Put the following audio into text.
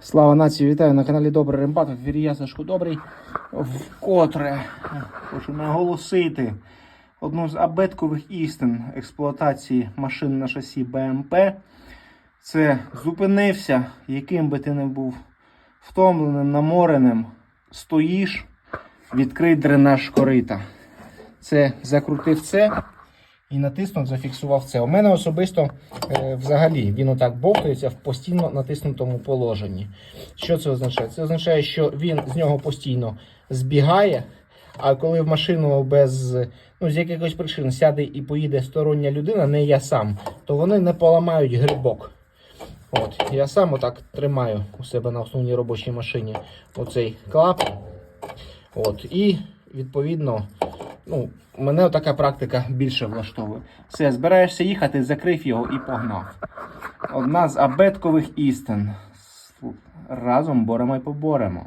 Слава нації, вітаю на каналі Добрий Рембат. В ефірі я Сашко Добрий. Вкотре хочу наголосити одну з абеткових істин експлуатації машин на шасі БМП. Це зупинився, яким би ти не був втомленим, намореним, стоїш, відкрий дренаж корита. Це закрутив це і натиснув, зафіксував це. У мене особисто е, взагалі він отак бовтається в постійно натиснутому положенні. Що це означає? Це означає, що він з нього постійно збігає. А коли в машину без ну, з якихось причин сяде і поїде стороння людина, не я сам, то вони не поламають грибок. От, я сам отак тримаю у себе на основній робочій машині оцей клапан. От, і відповідно, ну, мене така практика більше влаштовує. Все, збираєшся їхати, закрив його і погнав. Одна з абеткових істин. Разом боремо і поборемо.